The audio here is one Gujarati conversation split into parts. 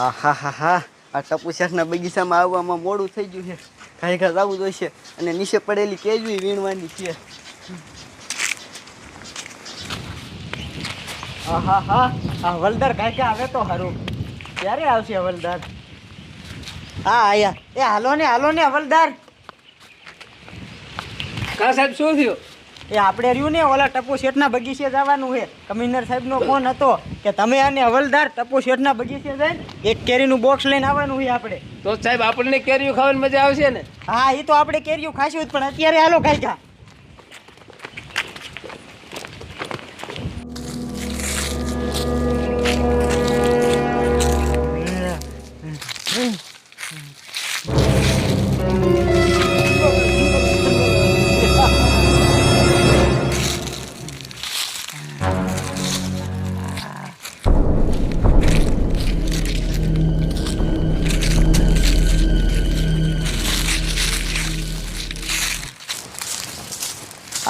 હા હા હા હા આ ટપુ બગીચામાં આવવામાં મોડું થઈ ગયું છે. ઘાય ઘા જવું જોઈશે. અને નીચે પડેલી કેજવી વીણવાની છે. હા હા હા આ વલદાર કાંઈ કે આવે તો સારું ક્યારે આવશે વલદાર? હા, આયા. એ હાલો ને હવલદાર કા સાહેબ, શું થયું? એ આપણે રહ્યું ને ઓલા ટપુ શેઠના બગીચે જવાનું છે. કમિશનર સાહેબનો ફોન હતો કે તમે આને હવલદાર ટપુ શેઠના બગીચે જઈને એક કેરીનું બોક્સ લઈને આવવાનું છે આપણે. તો સાહેબ આપણને કેરીઓ ખાવાની મજા આવશે ને? હા એ તો આપણે કેરીઓ ખાશું જ પણ અત્યારે હાલો ખાઈ જા.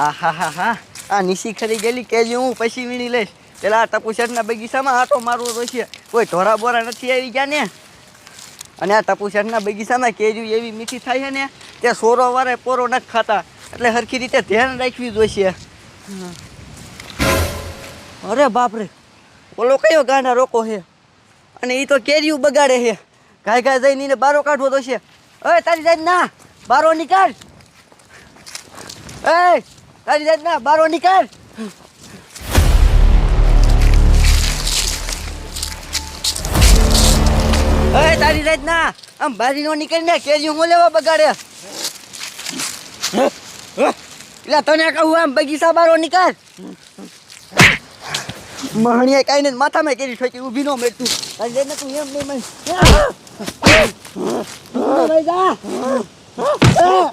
આ હા હા હા આ નિશી ખરી ગયેલી કેજી હું પછી વીણી લઈશ. પેલા આ શેઠના બગીચામાં આટો મારવો છે કોઈ ધોરા બોરા નથી આવી ગયા ને? અને આ ટપુ બગીચામાં કેરી એવી મીઠી થાય છે ને તે સોરો વારે પોરો નથી ખાતા. એટલે સરખી રીતે ધ્યાન રાખવી જોઈશે અરે બાપરે, ઓલો કયો ગાંડા રોકો છે? અને એ તો કેરીયું બગાડે છે. ગાય ગાય જઈને એને બારો કાઢવો તો છે હવે તારી જાય ના, બારો નીકાળ. એ જાત ના બારો નીકળ એ તારી રાત ના આમ બારી નો નીકળી ને કેજી હું લેવા બગાડે. એટલે તને કહું આમ બગીચા બારો નીકળ મહણીએ કઈ ને માથામાં કેરી ઠોકી ઊભી નો મેળતું. જાત તું એમ નહીં મને ભાઈ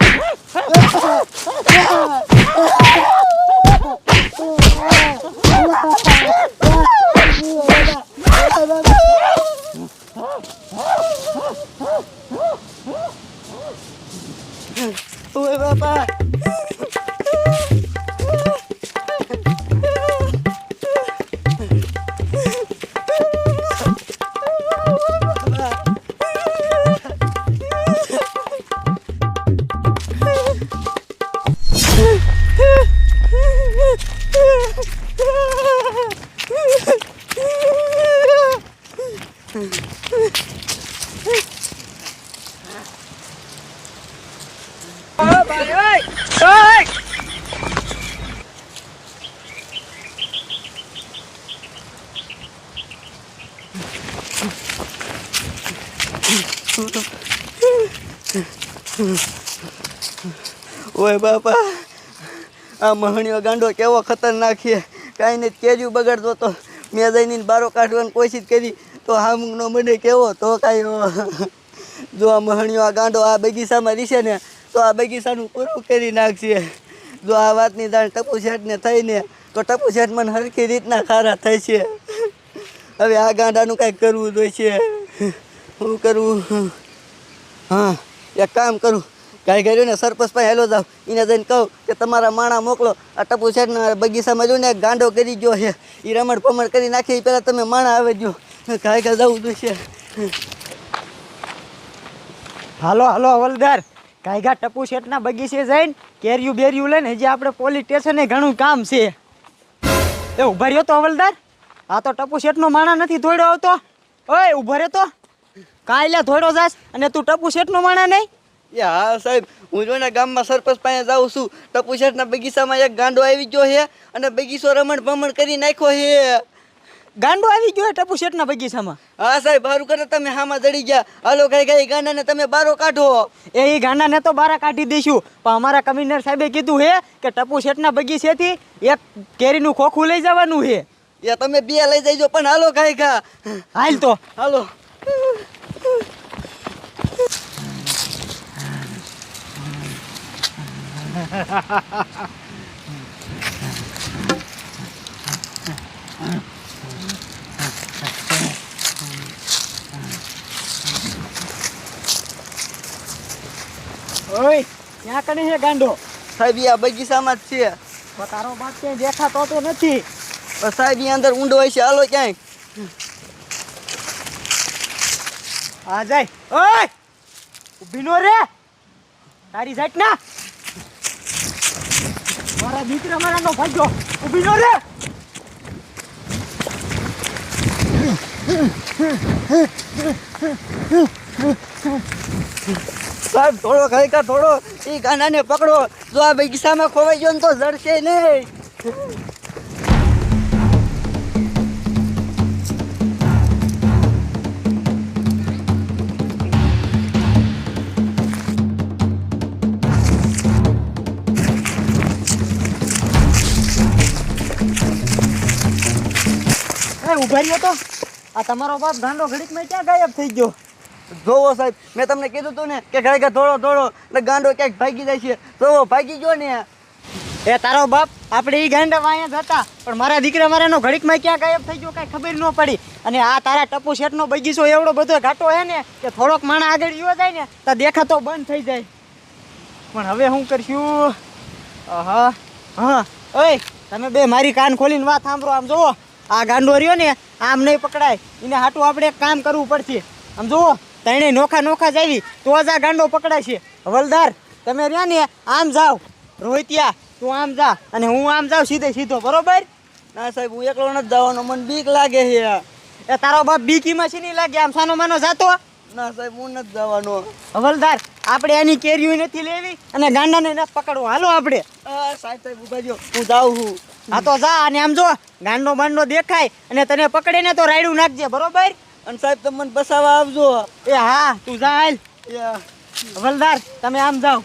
ઓય બાપા, આ મહણીઓ ગાંડો કેવો ખતરનાક છે. કાંઈ નહીં, કેજુ બગાડતો તો. મેં જઈને બારો કાઢવાની કોશિશ કરી, તો હામુંગનો મને કેવો તો કાંઈ જો આ મહણીઓ આ ગાંડો આ બગીચામાં રીશે ને, તો આ બગીચાનું પૂરું કરી નાખશે. જો આ વાતની જાણ ટપુ શેઠને થઈને તો ટપુ શેઠ મને હરખી રીતના ખારા થાય છે. હવે આ ગાંડાનું કાંઈક કરવું જોઈશે. શું કરવું હા. એક કામ કરું કાંઈ કર્યું ને સરપંચ પાસે હેલો જાઉં. એને જઈને કહું કે તમારા માણા મોકલો, આ ટપુ શેઠના બગીચામાં જો એક ગાંડો કરી ગયો છે. એ રમણ પમણ કરી નાખી પહેલાં તમે માણા આવે જો. કાંઈ કાંઈ જવું જોઈશે. હાલો હાલો, હવલદાર. કાયગા ટપુ શેઠના બગીચે જઈને કેરિયું બેરિયું લઈને હજી આપણે પોલીસ સ્ટેશને ઘણું કામ છે. એ ઊભા રહ્યો તો હવલદાર? આ તો ટપુ શેઠનો માણા નથી ધોડ્યો આવતો. ઓય, ઊભા રહ્યો તો. કાંઈ લે ધોડો જાસ અને તું ટપુ શેઠનો માણા નહીં? એ હા સાહેબ હું જો ને ગામમાં સરપંચ પાસે જાઉં છું ટપુ શેઠના બગીચામાં એક ગાંડો આવી ગયો છે અને બગીચો રમણ ભમણ કરી નાખ્યો છે. ગાંડો આવી ગયો ટપુ શેઠના બગીચામાં? હા સાહેબ સારું કરે તમે હામાં જડી ગયા. હાલો કઈ કઈ ગાંડાને તમે બારો કાઢો. એ ગાંડાને તો બારા કાઢી દઈશું. પણ અમારા કમિશનર સાહેબે કીધું છે કે ટપુ શેઠના બગીચેથી એક કેરીનું ખોખું લઈ જવાનું છે. એ તમે બે લઈ જઈજો પણ હાલો કઈ ખા હાલ તો. હાલો. ઓય ક્યાં કને છે ગાંડો સાહેબ ઈ આ બગીચામાં જ છે પણ તારો બાપ ક્યાંય દેખાતો તો નથી પણ સાહેબ ઈ અંદર ઊંડો હોય છે હાલો ક્યાંય આ જાય. ઓય! ઊભી નો રે. તારી જાટ ના. મારા દીકરા મારાનો ભાગ્યો ઊભી નો રે. સાહેબ, થોડો ખરેખર થોડો. એ ગાનાને પકડો. જો આ બગીચામાં ખોવાઈ ગયો ને તો જડશે નહીં. રહ્યો તો. આ તમારો બાપ ગાંડો ઘડીકમાં ક્યાં ગાયબ થઈ ગયો? જોવો સાહેબ, મેં તમને કીધું હતું ને કે ખરેખર થોડો થોડો એટલે ગાંડો ક્યાંક ભાગી જાય છે. જોવો, ભાગી ગયો ને એ તારો બાપ, આપણે એ ગાંડા વાયા જ હતા, પણ મારા દીકરા મારાનો ઘડીકમાં ક્યાં ગાયબ થઈ ગયો કાંઈ ખબર ન પડી. અને આ તારા ટપુ શેઠનો બગીચો એવડો બધો ઘાટો હે ને, કે થોડોક માણા આગળ ગયો જાય ને, તો દેખાતો બંધ થઈ જાય. પણ હવે શું કરશું? હા હા, ઓય, તમે બે મારી કાન ખોલીને વાત સાંભળો આમ જુઓ આ ગાંડો રહ્યો ને આમ નહીં પકડાય. એને હાટું આપણે કામ કરવું પડશે. આમ જુઓ તણે નોખા નોખા જાવી તો જ આ ગાંડો પકડાય છે. હવલદાર તમે રહ્યા ને આમ જાઓ. રોહિતિયા તું આમ જા. અને હું આમ જાઉં સીધે સીધો. બરોબર? ના સાહેબ હું એકલો નથી જવાનો. મને બીક લાગે છે. એ તારો બાપ બીકીમાં છે નહીં લાગે? આમ સાનો માનો જાતો? ના સાહેબ હું નથી જવાનો. હવલદાર આપણે એની કેરીઓ નથી લેવી અને ગાંડાને નથી પકડવો. હાલો આપણે. સાહેબ સાહેબ ઊભા જો હું જાઉં છું. હા તો જા અને આમ જો ગાંડો બાંડો દેખાય અને તને પકડીને તો રાયડું નાખજે બરોબર? અને સાહેબ તમે મને બસાવવા આવજો. એ હા તું જા હાલ. હવલદાર તમે આમ જાઓ.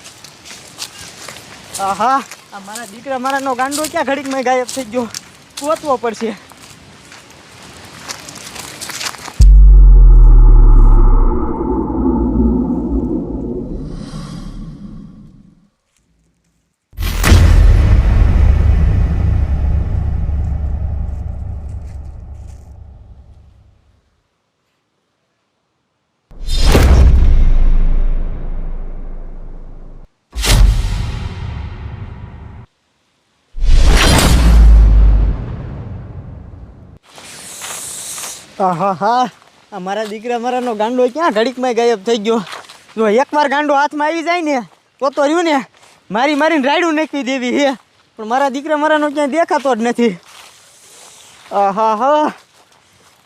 આહા આ મારા દીકરા મારાનો ગાંડો ક્યાં ઘડીકમાં ગાયબ થઈ ગયો? ગોતવો પડશે. આહા, હા. આ મારા દીકરા મારાનો ગાંડો ક્યાં ઘડીકમાં ગાયબ થઈ ગયો? જો એકવાર ગાંડો હાથમાં આવી જાય ને, તો તો રહ્યું ને, મારી મારીને રાયડું નાખી દેવી હે. પણ મારા દીકરા મારાનો ક્યાંય દેખાતો જ નથી. આહા, હા.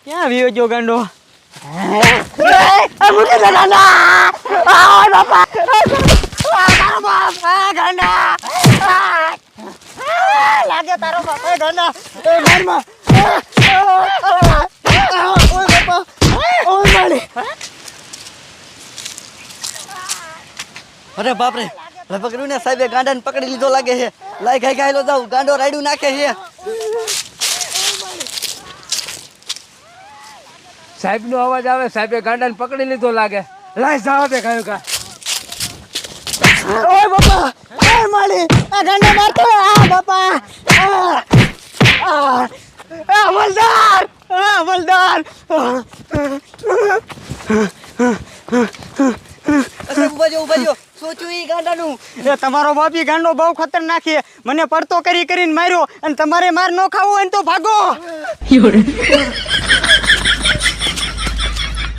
ક્યાં વિયો ગયો ગાંડો? લાગે તારો બાપા ગાંડા. બાપા ઓય માળી અરે બાપરે લગભગ રહ્યું ને સાહેબે ગાંડાને પકડી લીધો લાગે છે. લાઈ ખાઈ ખાઈ લો જાઉં ગાંડો રાયડું નાખે છે. સાહેબનો અવાજ આવે સાહેબે ગાંડાને પકડી લીધો લાગે. લાય જાવ તે કયું કા. ઓય બાપા ઓય માલી આ ગાંડા મારતો. આ બાપા આ. અમલદાર એ તમારો બાપી ગાંડો બહુ ખતરનાક છે. મને પડતો કરી કરીને માર્યો અને તમારે માર ન ખાવો હોય તો ભાગો.